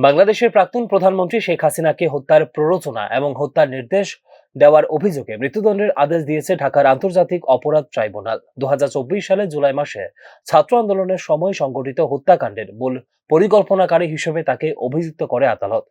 বাংলাদেশের প্রাক্তন প্রধানমন্ত্রী শেখ হাসিনাকে হত্যার প্ররোচনা এবং হত্যার নির্দেশ দেওয়ার অভিযোগে মৃত্যুদণ্ডের আদেশ দিয়েছে ঢাকার আন্তর্জাতিক অপরাধ ট্রাইব্যুনাল। দু হাজার চব্বিশ সালে জুলাই মাসে ছাত্র আন্দোলনের সময় সংগঠিত হত্যাকাণ্ডের মূল পরিকল্পনাকারী হিসেবে তাকে অভিযুক্ত করে আদালত।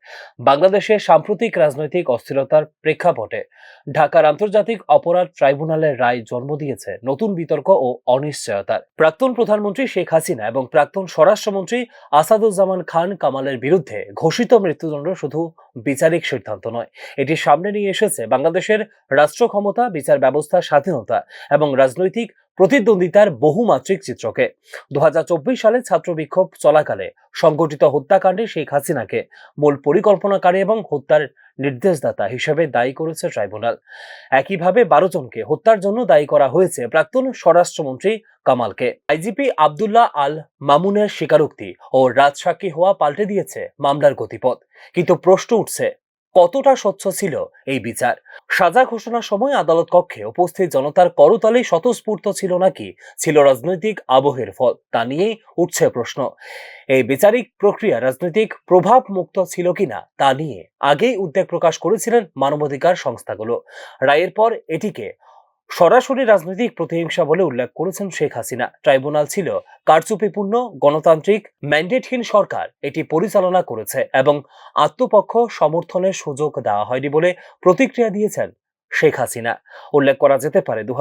বাংলাদেশের সাম্প্রতিক রাজনৈতিক অস্থিরতার প্রেক্ষাপটে ঢাকার আন্তর্জাতিক অপরাধ ট্রাইব্যুনালের রায় জন্ম দিয়েছে নতুন বিতর্ক ও অনিশ্চয়তার। প্রাক্তন প্রধানমন্ত্রী শেখ হাসিনা এবং প্রাক্তন স্বরাষ্ট্রমন্ত্রী আসাদুজ্জামান খান কামালের বিরুদ্ধে ঘোষিত মৃত্যুদণ্ড শুধু বিচারিক সিদ্ধান্ত নয়, এটি সামনে নিয়ে এসেছে বাংলাদেশের রাষ্ট্র ক্ষমতা বিচার ব্যবস্থার স্বাধীনতা এবং রাজনৈতিক প্রতিদ্বন্দ্বিতার বহুমাত্রিক চিত্রকে। দু সালে ছাত্র বিক্ষোভ চলাকালে সংগঠিত হত্যাকাণ্ডে শেখ হাসিনাকে মূল পরিকল্পনাকারী এবং হত্যার নির্দেশদাতা হিসেবে দায়ী করেছে ট্রাইব্যুনাল। একইভাবে বারো জনকে হত্যার জন্য দায়ী করা হয়েছে প্রাক্তন স্বরাষ্ট্রমন্ত্রী কামালকে। আইজিপি আবদুল্লাহ আল মামুনের স্বীকারোক্তি ও রাজসাক্ষী হওয়া পাল্টে দিয়েছে মামলার গতিপথ। কিন্তু প্রশ্ন উঠছে কতটা স্বচ্ছ ছিল এই বিচার? সাজা ঘোষণার সময় আদালত কক্ষে উপস্থিত জনতার করতালে স্বতঃস্ফূর্ত ছিল নাকি? ছিল রাজনৈতিক আবহের ফল, তা নিয়েই উঠছে প্রশ্ন। এই বিচারিক প্রক্রিয়া রাজনৈতিক প্রভাব মুক্ত ছিল কিনা, তা নিয়ে আগেই উদ্বেগ প্রকাশ করেছিলেন মানবাধিকার সংস্থাগুলো। রায়ের পর এটিকে সরাসরি রাজনৈতিক প্রতিহিংসা বলে উল্লেখ করেছেন শেখ হাসিনা। ট্রাইব্যুনাল ছিল কারচুপিপূর্ণ, গণতান্ত্রিক, ম্যান্ডেটহীন সরকার। এটি পরিচালনা করেছে এবং আত্মপক্ষ সমর্থনের সুযোগ দেওয়া হয়নি বলে প্রতিক্রিয়া দিয়েছেন শেখ হাসিনা। উল্লেখ করা যেতে পারে দু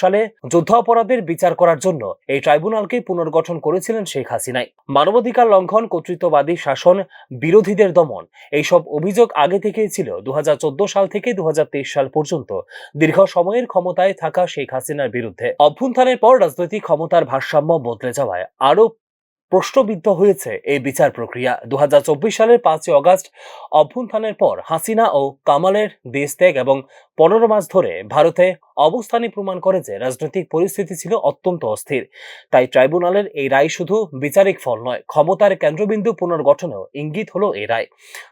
সালে যুদ্ধ অপরাধের বিচার করার জন্য এই ট্রাইব্যুনালকে পুনর্গঠন করেছিলেন শেখ হাসিনাই মানবাধিকার লঙ্ঘন, কর্তৃত্ববাদী শাসন, বিরোধীদের দমন, এইসব অভিযোগ আগে থেকেই ছিল দু হাজার চোদ্দ সাল থেকে দু হাজার তেইশ সাল পর্যন্ত দীর্ঘ সময়ের ক্ষমতায় থাকা শেখ হাসিনার বিরুদ্ধে। অভ্যুত্থানের পর রাজনৈতিক ক্ষমতার ভারসাম্য বদলে যাওয়ায় আরও প্রশ্নবিদ্ধ হয়েছে এই বিচার প্রক্রিয়া। দু হাজার চব্বিশ সালের পাঁচই অগাস্ট অভ্যুত্থানের পর হাসিনা ও কামালের দেশ ত্যাগ এবং পনেরো মাস ধরে ভারতে অবস্থানই প্রমাণ করে যে রাজনৈতিক পরিস্থিতি ছিল অত্যন্ত অস্থির। তাই ট্রাইব্যুনালের এই রায় শুধু বিচারিক ফল নয়, ক্ষমতার কেন্দ্রবিন্দু পুনর্গঠনেও ইঙ্গিত হলো এই রায়।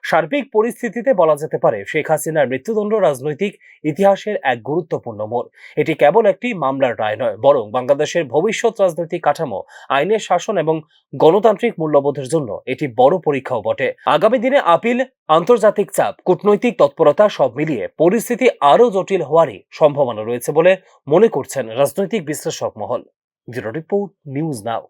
সার্বিক পরিস্থিতিতে বলা যেতে পারে, শেখ হাসিনার মৃত্যুদণ্ড রাজনৈতিক ইতিহাসের এক গুরুত্বপূর্ণ মোড়। এটি কেবল একটি মামলার রায় নয়, বরং বাংলাদেশের ভবিষ্যৎ রাজনৈতিক কাঠামো, আইনের শাসন এবং গণতান্ত্রিক মূল্যবোধের জন্য এটি বড় পরীক্ষাও বটে। আগামী দিনে আপিল, আন্তর্জাতিক চাপ, কূটনৈতিক তৎপরতা সব মিলিয়ে পরিস্থিতি আরও জটিল হওয়ারই সম্ভাবনা রয়েছে বলে মনে করছেন রাজনৈতিক বিশ্লেষক মহল। Bureau report, news now.